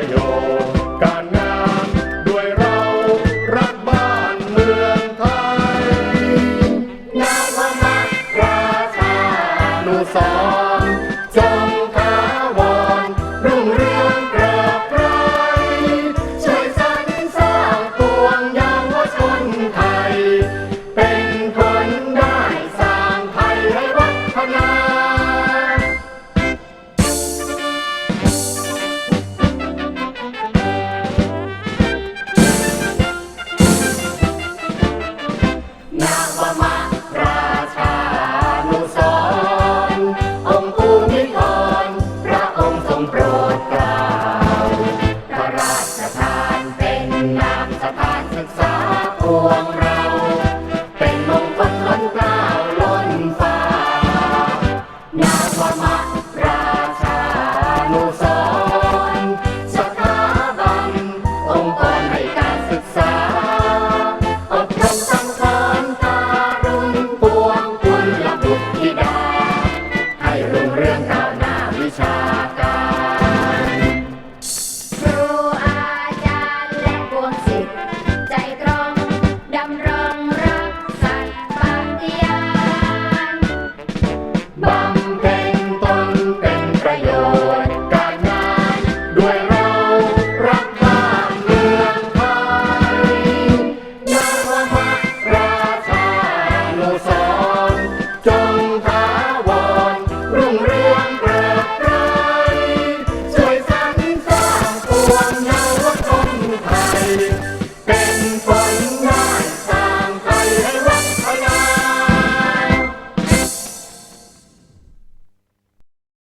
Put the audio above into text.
español. สถานศึกษาพวงเรา เป็นมงคลล้นกล้าล้นฟ้านาวมะราชานุสรณ์สถาบันองค์กรในการศึกษา อบรมสังสอนการุณปวงคุณละบุตรธิดา ให้รุ่งเรือง